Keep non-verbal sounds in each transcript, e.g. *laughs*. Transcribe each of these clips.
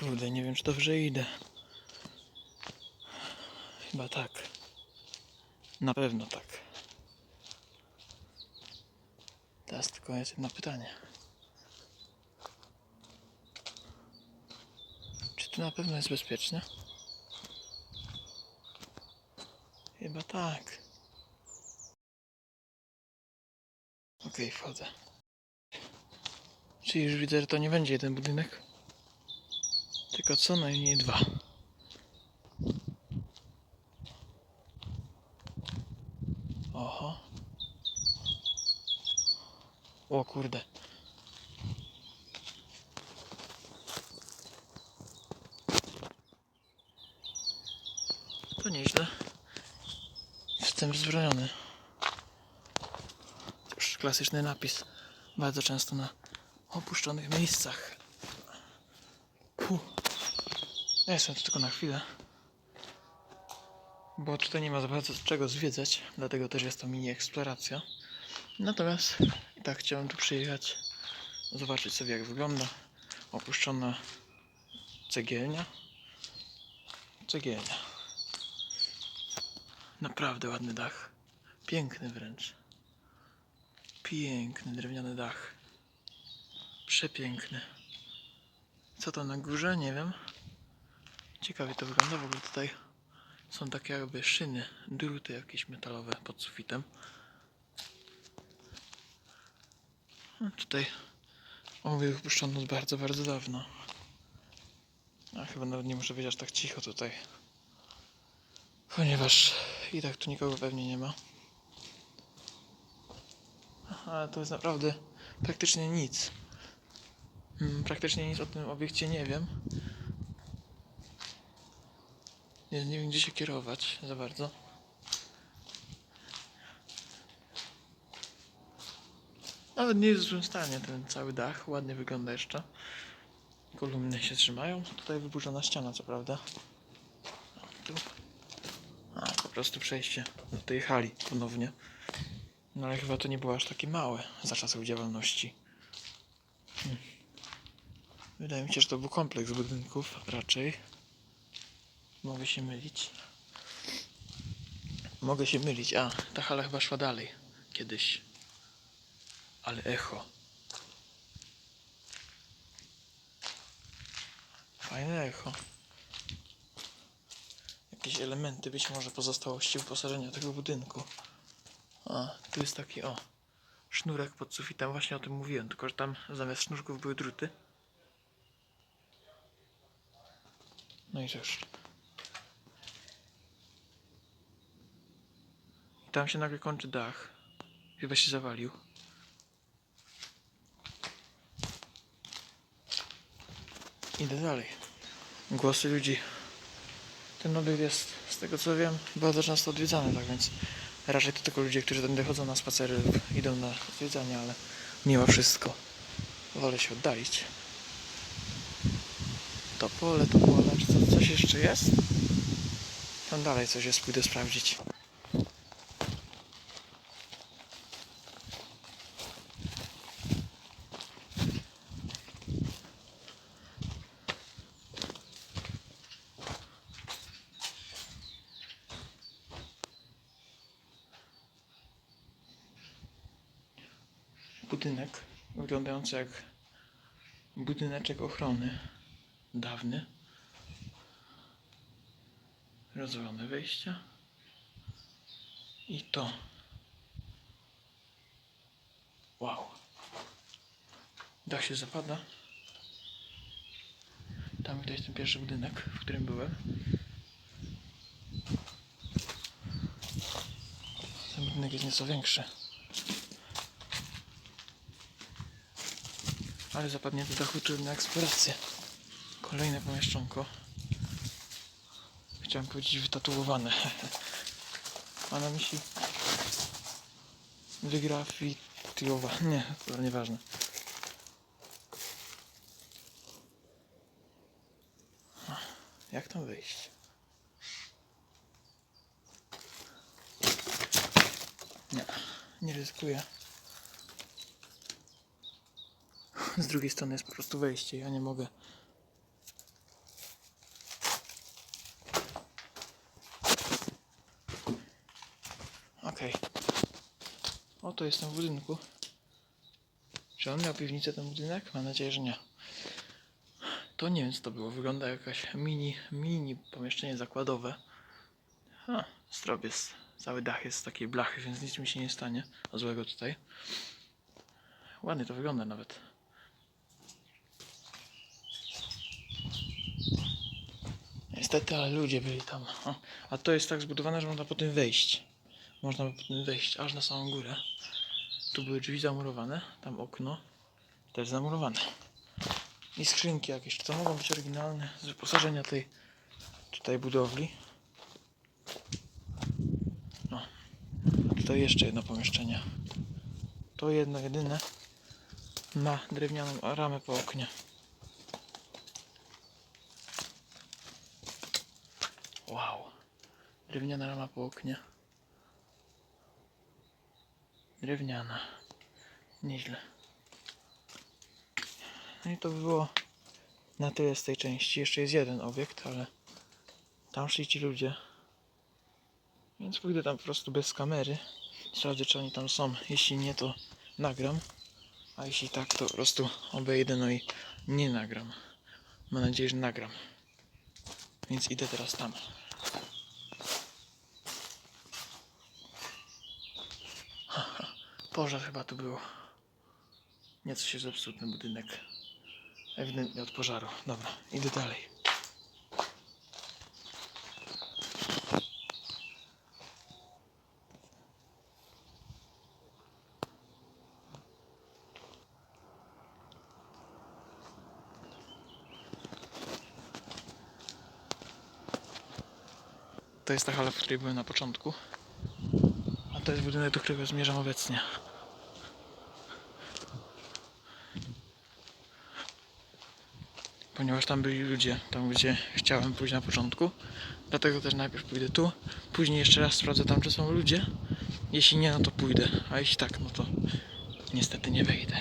Kurde, nie wiem czy dobrze idę. Chyba tak. Na pewno tak. Teraz tylko jest jedno pytanie. Czy tu na pewno jest bezpiecznie? Chyba tak. Okej, wchodzę. Czyli już widzę, że to nie będzie jeden budynek, tylko co najmniej dwa. Oho. O kurde. To nieźle. Wstęp wzbroniony. Już klasyczny napis. Bardzo często na opuszczonych miejscach. Ja jestem tu tylko na chwilę. Bo tutaj nie ma za bardzo czego zwiedzać, dlatego też jest to mini eksploracja. Natomiast i tak chciałem tu przyjechać, zobaczyć sobie jak wygląda opuszczona cegielnia. Cegielnia. Naprawdę ładny dach. Piękny wręcz. Piękny drewniany dach. Przepiękny. Co to na górze? Nie wiem. Ciekawie to wygląda. W ogóle tutaj są takie jakby szyny, druty jakieś metalowe pod sufitem. A tutaj oby wypuszczono bardzo, bardzo dawno. A chyba nawet nie muszę być aż tak cicho tutaj. Ponieważ i tak tu nikogo pewnie nie ma. Ale to jest naprawdę praktycznie nic. Mm, Praktycznie nic o tym obiekcie nie wiem. Nie, nie wiem gdzie się kierować za bardzo. Nawet nie jest w złym stanie ten cały dach. Ładnie wygląda jeszcze. Kolumny się trzymają. Tutaj wyburzona ściana, co prawda. O, tu. A, po prostu przejście do tej hali ponownie. No ale chyba to nie było aż takie małe za czasów działalności. Hmm. Wydaje mi się, że to był kompleks budynków raczej. Mogę się mylić. Mogę się mylić. A, ta hala chyba szła dalej. Kiedyś. Ale echo. Fajne echo. Jakieś elementy być może pozostałości wyposażenia tego budynku. A, tu jest taki o. Sznurek pod sufitem, właśnie o tym mówiłem, tylko że tam zamiast sznurków były druty. No i cóż. Tam się nagle kończy dach. Chyba się zawalił. Idę dalej. Głosy ludzi. Ten obiekt jest, z tego co wiem, bardzo często odwiedzany, tak więc raczej to tylko ludzie, którzy tędy chodzą na spacery lub idą na zwiedzanie, ale mimo wszystko wolę się oddalić. To pole, to pole, czy co, coś jeszcze jest? Tam dalej coś jest, pójdę sprawdzić. budynek wyglądający jak budyneczek ochrony dawny. Rozwalone wejścia. I to. Wow. Dach się zapada. Tam widać ten pierwszy budynek, w którym byłem. Ten budynek jest nieco większy. Ale zapadnięty dachu trudna eksploracja. Kolejne pomieszczonko. Chciałem powiedzieć wytatuowane. *laughs* Ma na myśli wygrafitiowane. Nie, to nieważne. Jak tam wyjść? Nie, nie ryzykuję. z drugiej strony jest po prostu wejście. Ja nie mogę. Okej. Okay. Oto jestem w budynku. Czy on miał piwnicę ten budynek? Mam nadzieję, że nie. To nie wiem co to było. Wygląda jakaś mini, mini pomieszczenie zakładowe. A, strop jest, cały dach jest z takiej blachy, więc nic mi się nie stanie. O złego tutaj. Ładnie to wygląda nawet. Niestety, ale ludzie byli tam. A to jest tak zbudowane, że można po tym wejść. Można po tym wejść aż na samą górę. Tu były drzwi zamurowane, tam okno też zamurowane. I skrzynki jakieś. Czy to mogą być oryginalne z wyposażenia tej tutaj budowli? No. A tutaj jeszcze jedno pomieszczenie. To jedno jedyne ma drewnianą ramę po oknie. Wow. Drewniana rama po oknie. Drewniana. Nieźle. No i to by było na tyle z tej części. Jeszcze jest jeden obiekt, ale tam szli ci ludzie. Więc pójdę tam po prostu bez kamery. Sprawdzę, czy oni tam są. Jeśli nie, to nagram. A jeśli tak, to po prostu obejdę, no i nie nagram. Mam nadzieję, że nagram. Więc idę teraz tam. Pożar chyba tu było. Nieco się zepsuł ten budynek. Ewidentnie od pożaru. Dobra, idę dalej. To jest ta hala, w której byłem na początku. To jest budynek, do którego zmierzam obecnie. Ponieważ tam byli ludzie, tam gdzie chciałem pójść na początku. Dlatego też najpierw pójdę tu, później jeszcze raz sprawdzę tam, czy są ludzie. Jeśli nie, no to pójdę. A jeśli tak, no to niestety nie wejdę.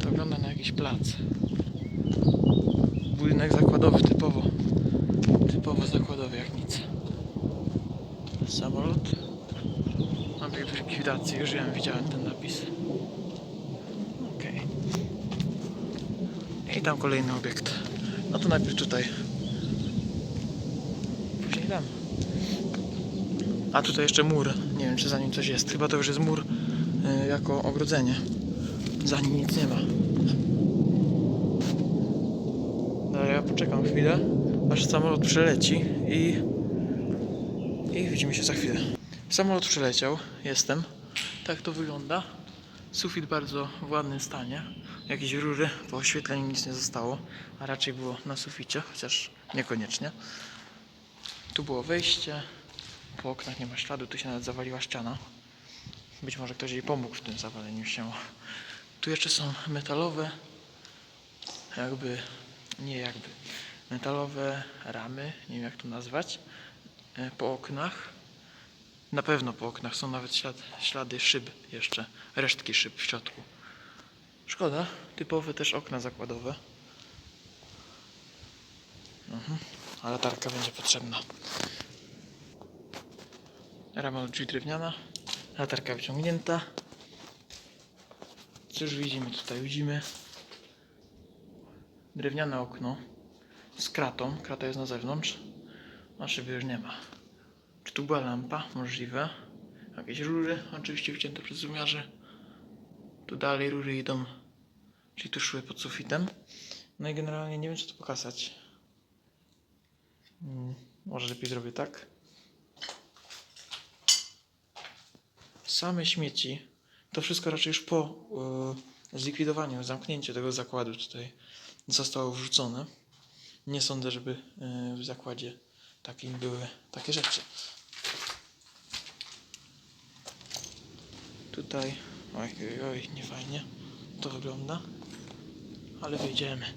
To wygląda na jakiś plac. Budynek zakładowy typowo. Typowo zakładowy jak nic. Samolot. Obiekt w likwidacji, już ja widziałem ten napis. Okej. I tam kolejny obiekt. No to najpierw tutaj. Później tam. A tutaj jeszcze mur. Nie wiem czy za nim coś jest. Chyba to już jest mur y, jako ogrodzenie. Za nim nic nie ma. Dobra, ja poczekam chwilę, aż samolot przyleci i, i widzimy się za chwilę. Samolot przyleciał, jestem. Tak to wygląda. Sufit bardzo w ładnym stanie. Jakieś rury, po oświetleniu nic nie zostało, a raczej było na suficie, chociaż niekoniecznie. Tu było wejście, po oknach nie ma śladu, tu się nawet zawaliła ściana. Być może ktoś jej pomógł w tym zawaleniu się. Tu jeszcze są metalowe, jakby, nie jakby, metalowe ramy, nie wiem jak to nazwać, po oknach. Na pewno po oknach są nawet ślad, ślady szyb jeszcze, resztki szyb w środku. Szkoda, typowe też okna zakładowe. Mhm. A latarka będzie potrzebna. Rama od drzwi drewniana, latarka wyciągnięta. Cóż widzimy tutaj? Widzimy drewniane okno z kratą. Krata jest na zewnątrz, a szyby już nie ma. Czy tu była lampa? Możliwe. Jakieś rury, oczywiście wcięte przez wymiarze. Tu dalej rury idą, czyli tu szły pod sufitem. No i generalnie nie wiem, co tu pokazać. Hmm, może lepiej zrobię tak. Same śmieci. To wszystko raczej już po y, zlikwidowaniu, zamknięciu tego zakładu tutaj zostało wrzucone. Nie sądzę, żeby y, w zakładzie takim były takie rzeczy. Tutaj, oj, oj, oj, nie fajnie to wygląda, ale wyjdziemy.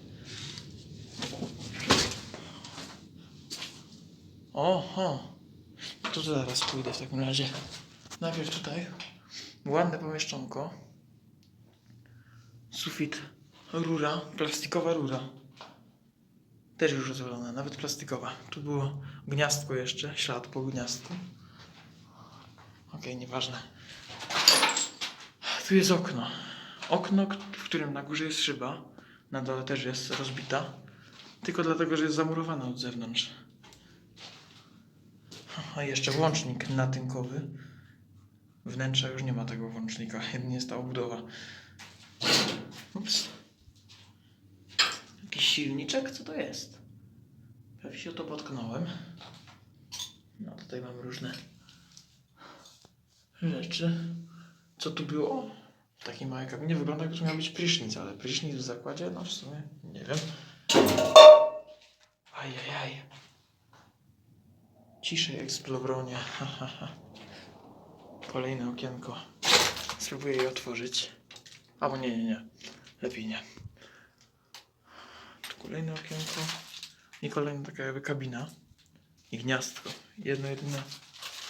Oho, to zaraz pójdę w takim razie. Najpierw tutaj ładne pomieszczonko. Sufit, rura, plastikowa rura. Też już rozwalona, nawet plastikowa. Tu było gniazdko jeszcze, ślad po gniazdku. Okej, nieważne. Tu jest okno. Okno, w którym na górze jest szyba, na dole też jest rozbita. Tylko dlatego, że jest zamurowana od zewnątrz. A jeszcze włącznik natynkowy. Wnętrza już nie ma tego włącznika, jedynie jest ta obudowa. Ups. Silniczek? Co to jest? Prawie się o to potknąłem. No tutaj mamy różne rzeczy. Co tu było? W takiej małej kabinie wygląda jakby to miał być prysznic, ale prysznic w zakładzie? No w sumie nie wiem. Ajajaj. Ciszej eksplobronie. *laughs* Kolejne okienko. Spróbuję je otworzyć. Albo nie, nie, nie. Lepiej nie. Kolejne okienko. I kolejna taka jakby kabina. I gniazdko. Jedno jedyne,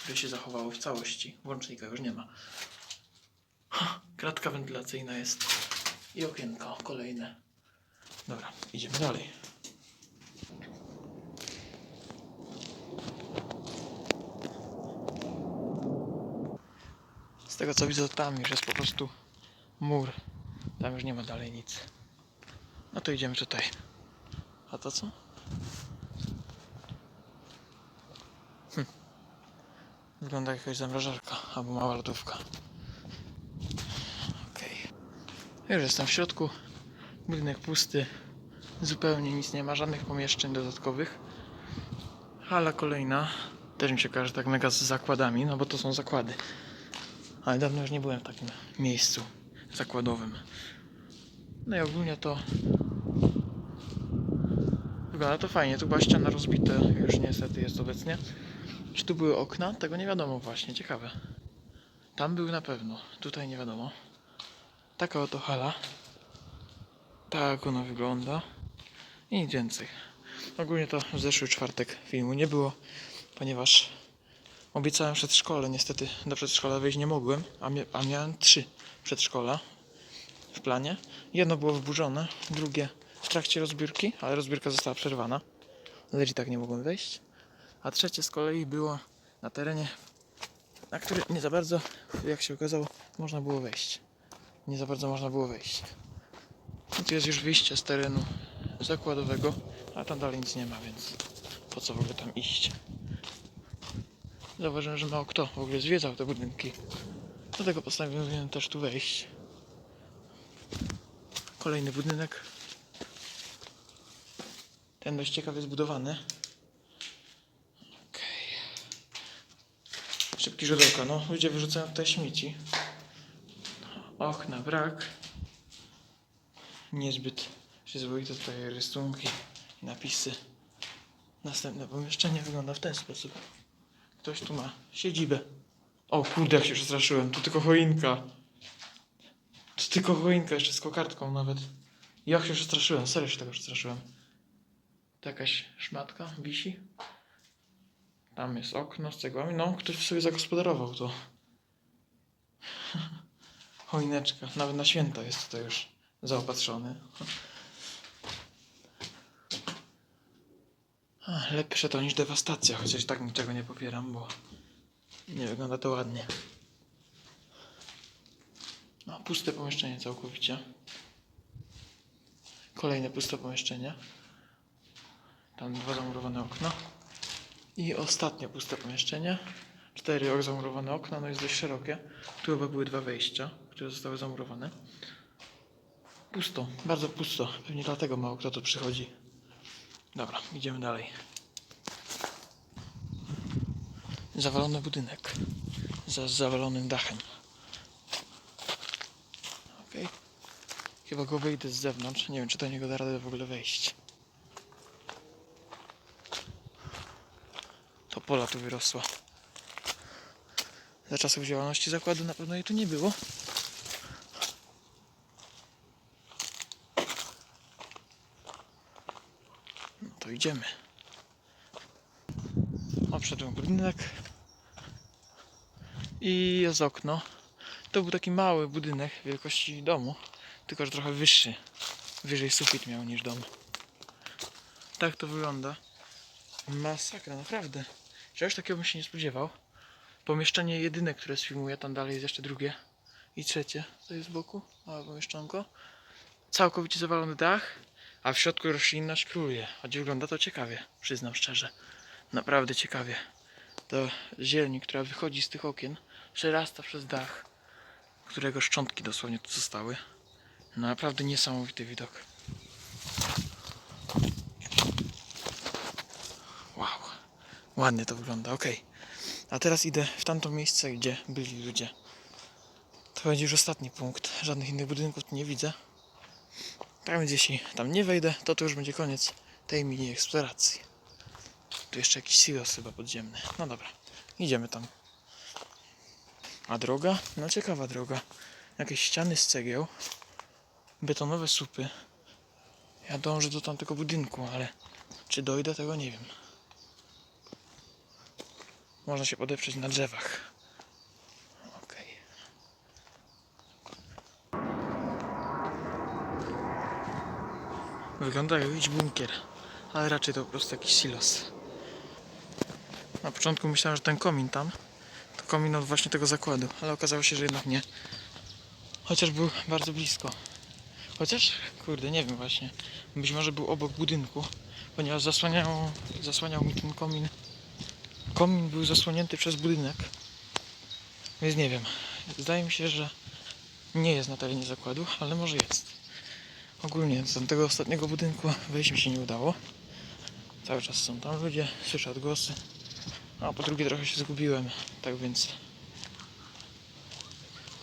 które się zachowało w całości. Włącznika już nie ma. Ha, Kratka wentylacyjna jest. I okienko kolejne. Dobra, idziemy dalej. Z tego co widzę, tam już jest po prostu mur. Tam już nie ma dalej nic. No to idziemy tutaj. A to co? Hm. Wygląda jak jakaś zamrażarka albo mała lodówka. Okej. Już jestem w środku. Budynek pusty. Zupełnie nic nie ma, żadnych pomieszczeń dodatkowych. Hala kolejna. Też mi się kojarzy tak mega z zakładami, no bo to są zakłady. Ale dawno już nie byłem w takim miejscu zakładowym. No i ogólnie to wygląda to fajnie. Tu była ściana rozbita, już niestety jest obecnie. Czy tu były okna? Tego nie wiadomo właśnie, ciekawe. Tam były na pewno, tutaj nie wiadomo. Taka oto hala. Tak ona wygląda. I nic więcej. Ogólnie to w zeszły czwartek filmu nie było, ponieważ obiecałem przedszkole. Niestety do przedszkola wyjść nie mogłem, a, mia- a miałem trzy przedszkola w planie. Jedno było wyburzone, drugie w trakcie rozbiórki, ale rozbiórka została przerwana. Lecz i tak nie mogłem wejść. A trzecie z kolei było na terenie, na który nie za bardzo, jak się okazało, można było wejść. Nie za bardzo można było wejść. I tu jest już wyjście z terenu zakładowego, a tam dalej nic nie ma, więc po co w ogóle tam iść? Zauważyłem, że mało kto w ogóle zwiedzał te budynki. Dlatego postanowiłem też tu wejść. Kolejny budynek. Ten dość ciekawie zbudowany. Okej. Szybki rzut. No, ludzie wyrzucają tutaj śmieci. Okna brak. Niezbyt przyzwoite tutaj rysunki napisy. Następne pomieszczenie wygląda w ten sposób. Ktoś tu ma siedzibę. O kurde, jak się przestraszyłem. Tu tylko choinka. Tu tylko choinka, jeszcze z kokardką nawet. Jak się przestraszyłem, serio się tego przestraszyłem. Tu jakaś szmatka wisi. Tam jest okno z cegłami. No, ktoś sobie zagospodarował to. *laughs* Choineczka. Nawet na święta jest tutaj już zaopatrzony. *laughs* Lepsze to niż dewastacja, chociaż tak niczego nie popieram, bo nie wygląda to ładnie. No, puste pomieszczenie całkowicie. Kolejne puste pomieszczenie. Tam dwa zamurowane okna. I ostatnie puste pomieszczenie. Cztery zamurowane okna, no jest dość szerokie. Tu chyba były dwa wejścia, które zostały zamurowane. Pusto, bardzo pusto. Pewnie dlatego mało kto tu przychodzi. Dobra, idziemy dalej. Zawalony budynek. Za zawalonym dachem. Okej. Chyba go wyjdę z zewnątrz. Nie wiem, czy do niego da radę w ogóle wejść. Pola tu wyrosła. Za czasów działalności zakładu na pewno jej tu nie było. No to idziemy. Obszedłem budynek. I jest okno. To był taki mały budynek wielkości domu, tylko że trochę wyższy. Wyżej sufit miał niż dom. Tak to wygląda. Masakra, naprawdę. Czegoś takiego bym się nie spodziewał. pomieszczenie jedyne, które sfilmuję, tam dalej jest jeszcze drugie i trzecie, to jest z boku, małe pomieszczonko. Całkowicie zawalony dach, a w środku roślinność króluje. Choć wygląda to ciekawie, przyznam szczerze. Naprawdę ciekawie. To zieleń, która wychodzi z tych okien, przerasta przez dach, którego szczątki dosłownie tu zostały. Naprawdę niesamowity widok. Ładnie to wygląda, ok. A teraz idę w tamto miejsce, gdzie byli ludzie. To będzie już ostatni punkt. Żadnych innych budynków tu nie widzę. Więc jeśli tam nie wejdę, to to już będzie koniec tej mini eksploracji. Tu jeszcze jakiś silos chyba podziemny. No dobra, idziemy tam. A droga? No ciekawa droga. Jakieś ściany z cegieł. Betonowe słupy. Ja dążę do tamtego budynku, ale czy dojdę, tego nie wiem. Można się podeprzeć na drzewach. Okej. Wygląda jak jakiś bunkier, ale raczej to po prostu jakiś silos. Na początku myślałem, że ten komin tam to komin od właśnie tego zakładu, ale okazało się, że jednak nie. Chociaż był bardzo blisko. Chociaż, kurde, nie wiem właśnie. Być może był obok budynku, ponieważ zasłaniał, zasłaniał mi ten komin. Komin był zasłonięty przez budynek. Więc nie wiem. Zdaje mi się, że nie jest na terenie zakładu, ale może jest. Ogólnie z tego ostatniego budynku wejść mi się nie udało. Cały czas są tam ludzie, słyszę odgłosy. A po drugie trochę się zgubiłem, tak więc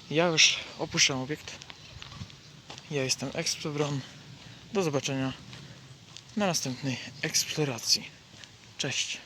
ja już opuszczam obiekt. Ja jestem Explobron. Do zobaczenia na następnej eksploracji. Cześć.